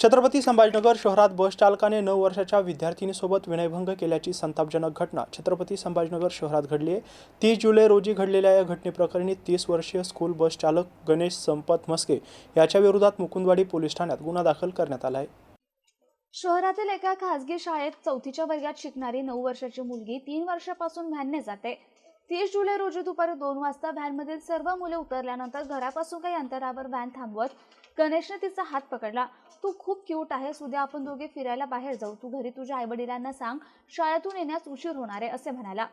छत्रपती संभाजीनगर शहरात बस चालकाने नऊ वर्षाच्या विद्यार्थिनीसोबत विनयभंग केल्याची संतापजनक घटना छत्रपती संभाजीनगर शहरात घडली आहे. तीस जुलै रोजी घडलेल्या या घटनेप्रकरणी तीस वर्षीय स्कूल बस चालक गणेश संपत मस्के याच्या विरोधात मुकुंदवाडी पोलीस ठाण्यात गुन्हा दाखल करण्यात आला आहे. शहरातील एका खासगी शाळेत चौथीच्या वर्गात शिकणारी नऊ वर्षाची मुलगी तीन वर्षापासून व्हॅनने जाते. तीस जुलै रोजी दुपारी दोन वाजता व्हॅनमधील सर्व मुले उतरल्यानंतर घरापासून काही अंतरावर व्हॅन थांबवत गणेशने तिचा हात पकडला. तू खूप क्यूट आहेस उद्या आपण दोघे फिरायला बाहेर जाऊ. तू घरी तुझ्या आईवडिलांना सांग शाळेतून येण्यास उशीर होणार आहे असे म्हणाला.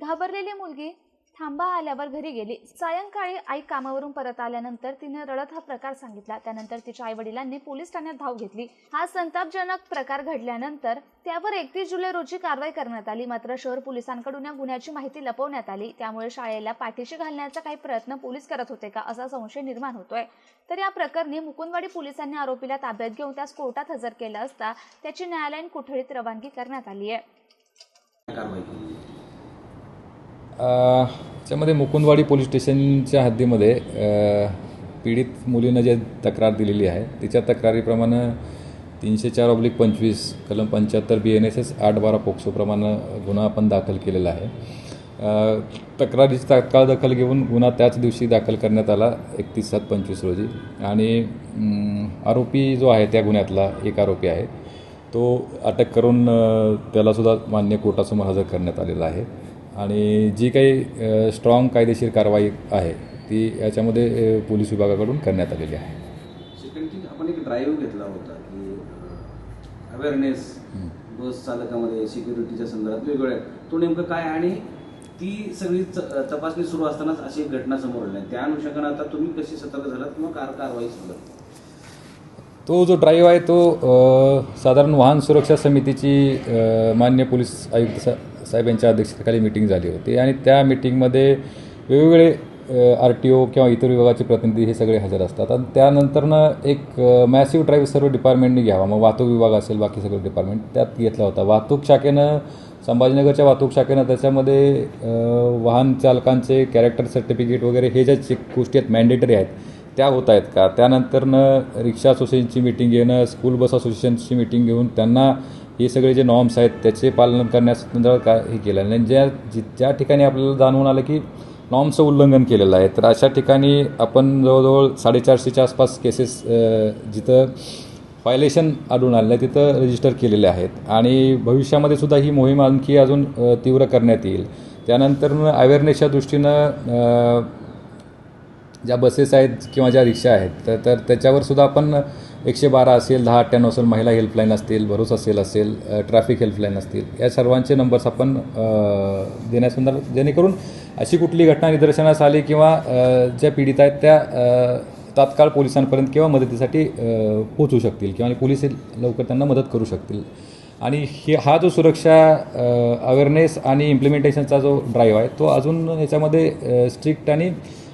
घाबरलेली मुलगी थांबा आल्यावर घरी गेली. सायंकाळी आई कामावरून परत आल्यानंतर तिने रडत हा प्रकार सांगितला. त्यानंतर तिच्या आई वडिलांनी पोलीस ठाण्यात धाव घेतली. हा संतापजनक प्रकार घडल्यानंतर त्यावर एकतीस जुलै रोजी कारवाई करण्यात आली. मात्र शहर पोलिसांकडून या गुन्ह्याची माहिती लपवण्यात आली. त्यामुळे शाळेला पाठीशी घालण्याचा काही प्रयत्न पोलीस करत होते का असा संशय निर्माण होतोय. तर या प्रकरणी मुकुंदवाडी पोलिसांनी आरोपीला ताब्यात घेऊन त्यास कोर्टात हजर केलं असता त्याची न्यायालयीन कोठडीत रवानगी करण्यात आली आहे त्यामध्ये त्याच्यामध्ये मुकुंदवाडी पोलीस स्टेशनच्या हद्दीमध्ये पीडित मुलीनं जे तक्रार दिलेली आहे तिच्या तक्रारीप्रमाणे तीनशे चार ऑब्लिक पंचवीस कलम पंच्याहत्तर बी एन एस एस आठ बारा पोक्सोप्रमाणे गुन्हा आपण दाखल केलेला आहे. तक्रारीची तात्काळ दखल घेऊन गुन्हा त्याच दिवशी दाखल करण्यात आला एकतीस सात पंचवीस रोजी. आणि आरोपी जो आहे त्या गुन्ह्यातला एक आरोपी आहे. तो अटक करून त्यालासुद्धा मान्य कोर्टासमोर हजर करण्यात आलेला आहे. आणि जी काही स्ट्रॉंग कायदेशीर कारवाई आहे ती याच्यामध्ये पोलीस विभागाकडून करण्यात आलेली आहे सेकंड आपण एक ड्राईव्ह घेतला होता की अवेअरनेस बस चालकामध्ये सिक्युरिटीच्या संदर्भात वेगवेगळ्या तो नेमकं काय आणि ती सगळी तपासणी सुरू असतानाच अशी एक घटना समोर आली. त्या अनुषंगाने आता तुम्ही कशी सतर्क झालात किंवा कार कारवाई सुरू? तो जो ड्राईव्ह आहे तो साधारण वाहन सुरक्षा समितीची मान्य पोलीस आयुक्त साहेब यांच्या अध्यक्षतेखाली मिटिंग झाली होती. आणि त्या मिटिंगमध्ये वेगवेगळे आर टी ओ किंवा इतर विभागाचे प्रतिनिधी हे सगळे हजर असतात. आणि त्यानंतरनं एक मॅसिव्ह ड्राईव्ह सर्व डिपार्टमेंटनी घ्यावा. मग वाहतूक विभाग असेल बाकी सगळं डिपार्टमेंट त्यात घेतला होता. वाहतूक शाखेनं संभाजीनगरच्या वाहतूक शाखेनं त्याच्यामध्ये वाहन चालकांचे कॅरेक्टर सर्टिफिकेट वगैरे हे ज्या गोष्टी आहेत मॅन्डेटरी आहेत त्या होत आहेत का? त्यानंतरनं रिक्षा असोसिएशनची मिटिंग घेणं स्कूल बस असोसिएशनची मिटिंग घेऊन त्यांना हे सगळे जे नॉर्म्स आहेत त्याचे पालन करण्यासंदर्भात काय हे केलं. आणि ज्या जि- ज्या ठिकाणी आपल्याला जाणवून आलं की नॉर्म्सचं उल्लंघन केलेलं आहे तर अशा ठिकाणी आपण जवळजवळ साडेचारशेच्या आसपास केसेस जिथं व्हायलेशन आढळून आलेलं आहे तिथं रजिस्टर केलेले आहेत. आणि भविष्यामध्ये सुद्धा ही मोहीम आणखी अजून तीव्र करण्यात येईल. त्यानंतर अवेअरनेसच्या दृष्टीनं ज्या बसेस आहेत किंवा ज्या रिक्षा आहेत तर तर त्याच्यावर सुद्धा आपण एकशे बारा असेल दहा अठ्ठ्याण्णव असेल महिला हेल्पलाईन असतील भरोसा असेल असेल ट्रॅफिक हेल्पलाईन असतील. या सर्वांचे नंबर्स आपण देण्यासंदर्भात जेणेकरून अशी कुठली घटना निदर्शनास आली किंवा ज्या पीडित आहेत त्या तात्काळ पोलिसांपर्यंत किंवा मदतीसाठी पोचू शकतील किंवा पोलीस लवकर त्यांना मदत करू शकतील. आणि हे हा जो सुरक्षा अवेअरनेस आणि इम्प्लिमेंटेशनचा जो ड्राईव्ह आहे तो अजून याच्यामध्ये स्ट्रिक्ट आणि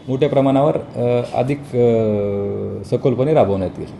मोठ्या प्रमाणावर अधिक सखोलपणे राबवण्यात येईल.